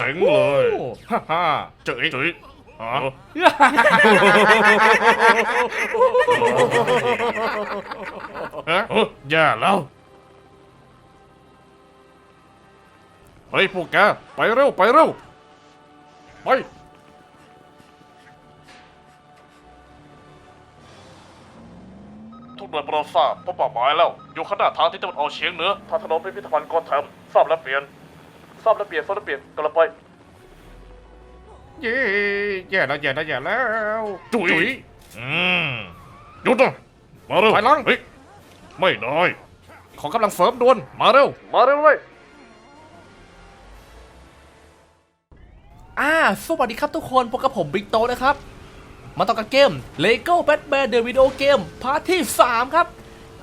เจ๋งเลยฮ่าฮ่าจุ๋ยจุ๋ยฮะฮะเอ้อแย่แล้วเฮ้ยพวกแกไปเร็ว ไปเร็ว ไป ทุกหน่วยโปรดทราบพบเป้าหมายแล้ว อยู่ข้างหน้าทางที่ตะวันออกเฉียงเหนือทางถนนพิพิธภัณฑ์กอนแทมทราบและเปลี่ยน ทราบและเปลี่ยนทราบและเปลี่ยนกำลังไป เย่แย่แล้วแย่แล้วแย่แล้วจุ๋ยอืมหยุดนะมาเร็วไปหลัง เฮ้ยไม่ได้ ขอกำลังเสริมด่วนมาเร็ว มาเร็วเลยอ่าสวัสดีครับทุกคนพบกับผมบิ๊กโตนะครับ มาต่อกับเกม LEGO Batman The Video Game พาร์ทที่ 3 ครับ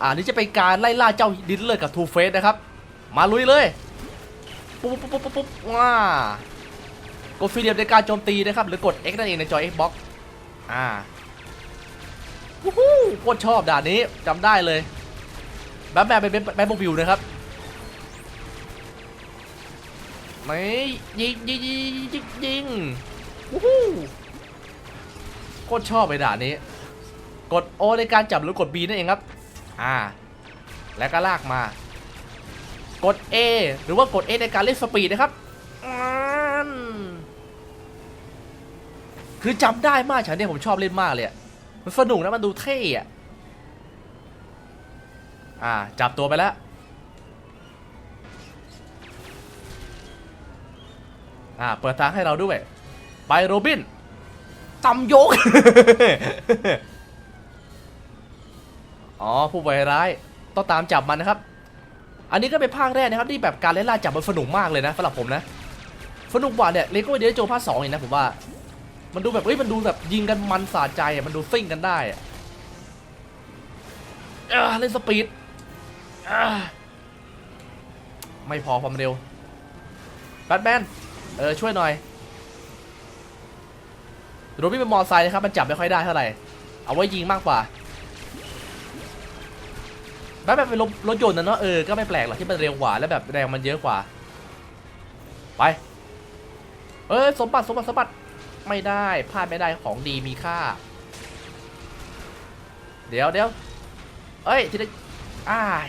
อ่านี่จะเป็นการไล่ล่าเจ้าดินเลยกับ Two Face นะครับ มาลุยเลย ปุ๊บปุ๊บปุ๊บปุ๊บปุ๊บว้ากดฟรีเดียมในการโจมตีนะครับ หรือกด X นั่นเองในจอ Xbox อ่าวู้ฮู้โคตรชอบด่านนี้จำได้เลยแบทแมนเป็นแบทโมบิลนะครับไม่ยิงยิงยิงยิงยิงวู้ฮู้โคตรชอบไปด่านนี้ กด O ในการจับหรือกด B นั่นเองครับ อ่า แล้วก็ลากมา กด A หรือว่ากด A ในการเล่นสปีดนะครับ คือจำได้มากฉากเนี้ยผมชอบเล่นมากเลยมันสนุกนะมันดูเท่อะอ่า จับตัวไปแล้ว อ่า เปิดทางให้เราด้วย ไปโรบินตำยก อ๋อ ผู้วายร้าย ต้องตามจับมันนะครับ อันนี้ก็เป็นภาคแรกนะครับที่แบบการไล่ล่าจับมันสนุกมากเลยนะสำหรับผมนะสนุกกว่าเนี่ยเลโก้เดโจภาคสองอีกนะผมว่า มันดูแบบเอ้ยมันดูแบบยิงกันมันสะใจอะมันดูซิ่งกันได้อะเล่นสปีดไม่พอความเร็วแบทแมนเออช่วยหน่อยโรบี้เป็นมอไซค์นะครับมันจับไม่ค่อยได้เท่าไหร่เอาไว้ยิงมากกว่า แบทแมนเป็นรถรถยนต์นะเนาะเออก็ไม่แปลกหรอกที่มันเร็วกว่าและแบบแรงมันเยอะกว่า ไป เออสมบัติสมบัติสมบัติไม่ได้พลาดไม่ได้ของดีมีค่า เดี๋ยวเดี๋ยวเอ้ยทีนี้อ้าย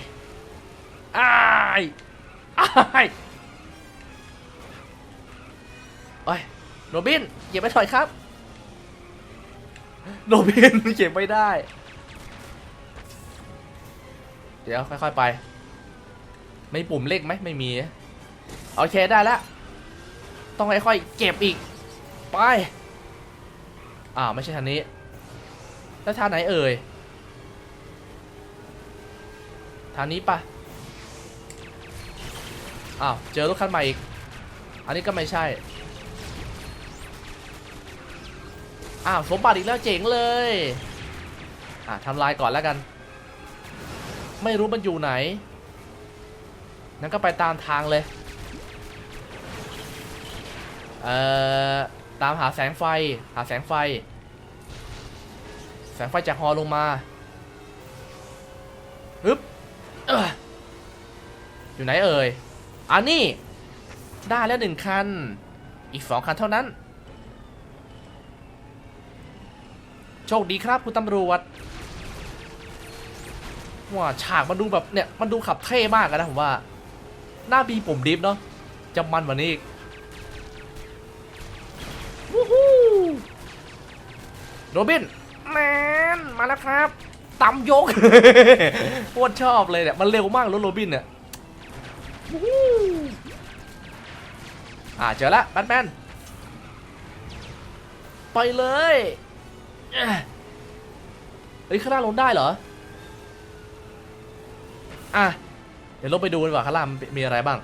อ้ายอ้ายโอ้ยโรบินเก็บไปถอยครับโรบินเก็บไม่ได้ ดี๋ยวค่อยๆไป ไม่ปุ่มเล็กไหมไม่มีโอเคได้แล้วต้องค่อยๆเก็บอีก ไปอ้าวไม่ใช่ทางนี้ แล้วทางไหนเอ่ยทางนี้ปะอ้าวเจอรถคันใหม่อีก อันนี้ก็ไม่ใช่อ้าวสมบัติอีกแล้วเจ๋งเลยอะทำลายก่อนแล้วกัน ไม่รู้มันอยู่ไหนงั้นก็ไปตามทางเลย เอ่อ ตามหาแสงไฟ หาแสงไฟ แสงไฟจากฮอลงมาฮึบเอ้ออยู่ไหนเอ่ย อันนี้ ได้แล้วหนึ่งคัน อีกสองคันเท่านั้น โชคดีครับคุณตำรวจ ว้าฉากมันดูแบบเนี่ยมันดูขับเท่มากนะผมว่า หน้าบีปุ่มดิฟเนาะจะมันกว่านี้อีกวู้ฮู้โรบินแมนมาแล้วครับตำยกโคตรชอบเลยเนี่ยมันเร็วมากรถโรบินเนี่ยวู้ฮู้อ่าเจอแล้วแบทแมนไปเลยเฮ้ยข้างล่าลงได้เหรอ อะ เดี๋ยวลงไปดูดีกว่าข้างล่างมีอะไรบ้าง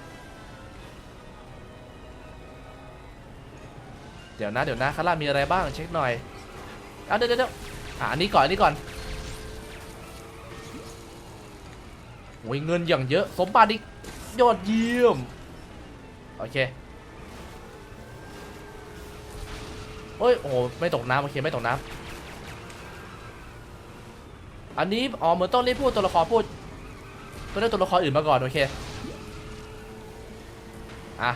เดี๋ยวนะเดี๋ยวนะข้างล่างมีอะไรบ้างเช็คหน่อย เอาเดี๋ยวเดี๋ยวเดี๋ยวอะอันนี้ก่อนอันนี้ก่อนโอ้ยเงินอย่างเยอะ สมบัติอีกยอดเยี่ยม โอเคโอ้ยโอ้ไม่ตกน้ำโอเคไม่ตกน้ำอันนี้อ๋อเหมือนต้องเรียกพูดตัวละครพูด ต้องเรียกตัวละครอื่นมาก่อนโอเคอะ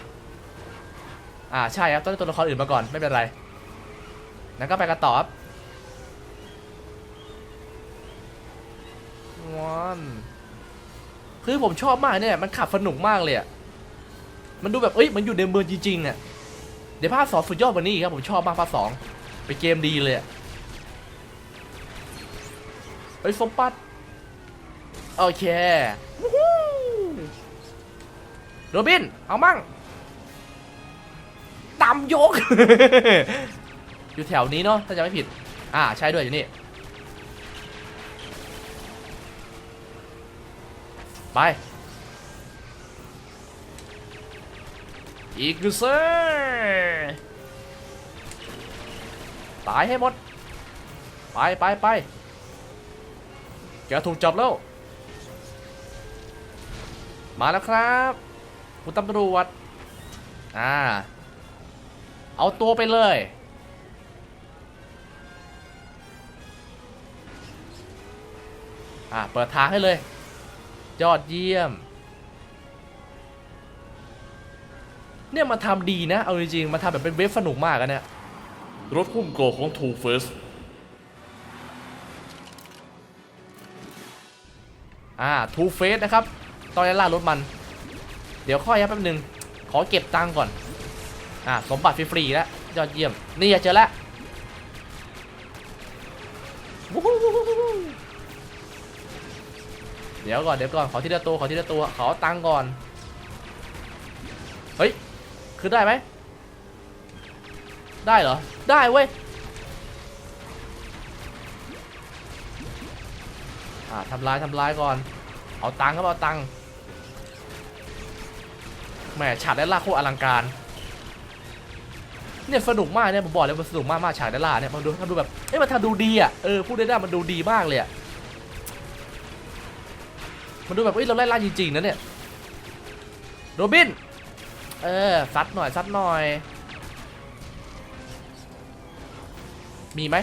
อ่าใช่ครับต้องได้ตัวละครอื่นมาก่อนไม่เป็นไรงั้นก็ไปกันต่อครับวันคือผมชอบมากเนี่ย มันขับสนุกมากเลยอะมันดูแบบเอ้ยมันอยู่ในเมืองจริงๆอะเดี๋ยวภาคสองสุดยอดกว่านี้ครับผมชอบมากภาคสองเป็นเกมดีเลยอะเฮ้ยสมปัต โอเคโรบิน เอามั่งตำยก อยู่แถวนี้เนาะถ้าจะไม่ผิด อ่า ใช่ด้วยอยู่นี่ ไป อีกเซตายให้หมด ไปไปไปแกถูกจับแล้ว มาแล้วครับคุณตำรวจ อ่า เอาตัวไปเลย อ่า เปิดทางให้เลย ยอดเยี่ยม เนี่ยมาทำดีนะ เอาจริงๆมาทำแบบเป็นเว็บสนุกมากอะเนี่ย รถหุ้มเกราะของ Two Face อ่าทูเฟสนะครับ ตอนนี้ล่ารถมัน เดี๋ยวค่อยครับแป๊บนึง ขอเก็บตังค์ก่อน อ่าสมบัติฟรีๆแล้วยอดเยี่ยม นี่เจอแล้ววู้วเดี๋ยวก่อนเดี๋ยวก่อนขอทีละตัวขอทีละตัวขอตังค์ก่อน เฮ้ยคือได้ไหม ได้เหรอ ได้เว้ย อ่าทำลายทำลายก่อน เอาตังค์ครับเอาตังค์ แหมฉากได้ล่าโคตรอลังการ เนี่ยสนุกมากเนี่ยผมบอกเลยมันสนุกมากมากฉากได้ล่าเนี่ยมันดูมันดูแบบเอ้ยมันทำดูดีอะเออพูดได้ได้มันดูดีมากเลยอะมันดูแบบเอ้ยเราไล่ล่าจริงๆนะเนี่ยโรบินเออซัดหน่อยซัดหน่อย มีไหม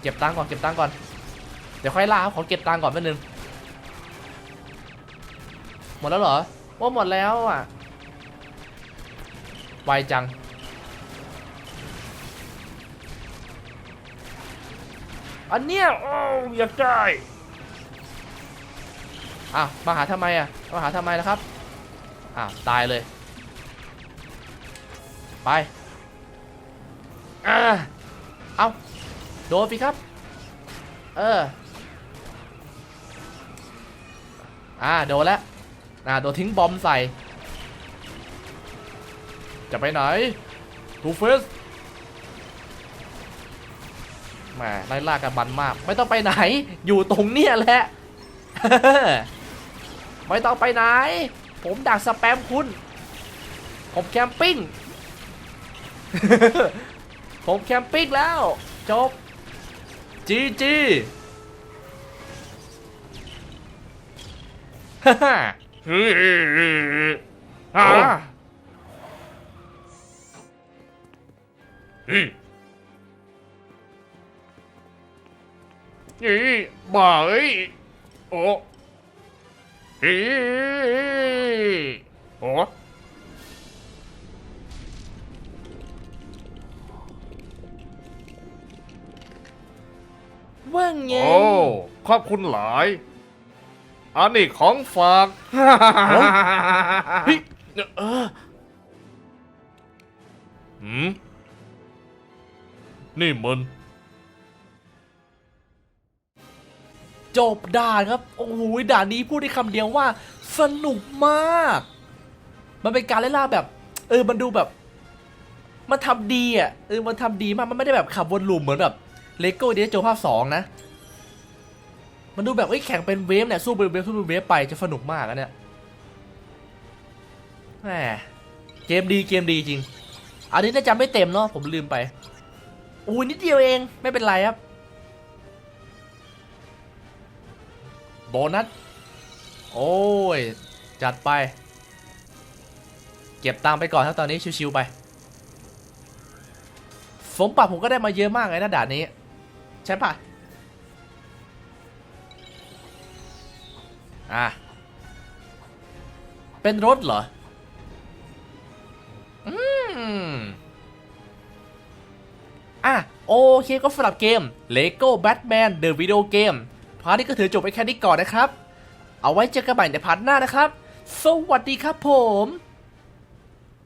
เก็บตังค์ก่อนเก็บตังค์ก่อน เดี๋ยวค่อยล่าครับขอเก็บตังค์ก่อนแป๊บนึงหมดแล้วเหรอ ว่าหมดแล้วอะ ไวจัง อันเนี้ยโอ้อยากได้อะมาหาทำไมอะ มาหาทำไมนะครับอะตายเลย ไปอะเอาโดนสิครับ เออ อ่า โดนแล้ว อ่าโดนทิ้งบอมใส่ จะไปไหนทูเฟสแหมไล่ล่ากันบันมาก ไม่ต้องไปไหน อยู่ตรงเนี้ยแหละ ไม่ต้องไปไหน ผมดักสแปมคุณ ผมแคมปิ้ง ผมแคมปิ้งแล้ว จบ จีจีฮ่า อ่าเฮ้ยนี่บ้าเอ้ยโอ้เฮ้ยโอ้ว่าไงโอ้ขอบคุณหลาย อันนี้ของฝากเฮ้ยเออหืมนี่มันจบด่านครับ โอ้โหด่านนี้พูดได้คำเดียวว่า สนุกมาก มันเป็นการไล่ล่าแบบ เออมันดูแบบ มันทำดีอะเออมันทำดีมากมันไม่ได้แบบขับวนลูปเหมือนแบบเลโก้เดโจภาคสองนะ มันดูแบบเอ้แข่งเป็นเวฟเนี่ยสู้เป็นเวฟสู้เป็นเวฟไปจะสนุกมากอะเนี่ยแหมเกมดีเกมดีจริง อันนี้น่าจะไม่เต็มเนาะผมลืมไปอู้นิดเดียวเองไม่เป็นไรครับ โบนัส โอ้ย จัดไป เก็บตังไปก่อนครับตอนนี้ชิวๆไป สมบัติผมก็ได้มาเยอะมากเลยนะด่านนี้ ใช่ปะ อะ เป็นรถเหรอ อืม อะ โอเคก็สำหรับเกม Lego Batman The Video Game พาร์ทนี้ก็ถือจบไปแค่นี้ก่อนนะครับ เอาไว้เจอกันใหม่ในพาร์ทหน้านะครับ สวัสดีครับผม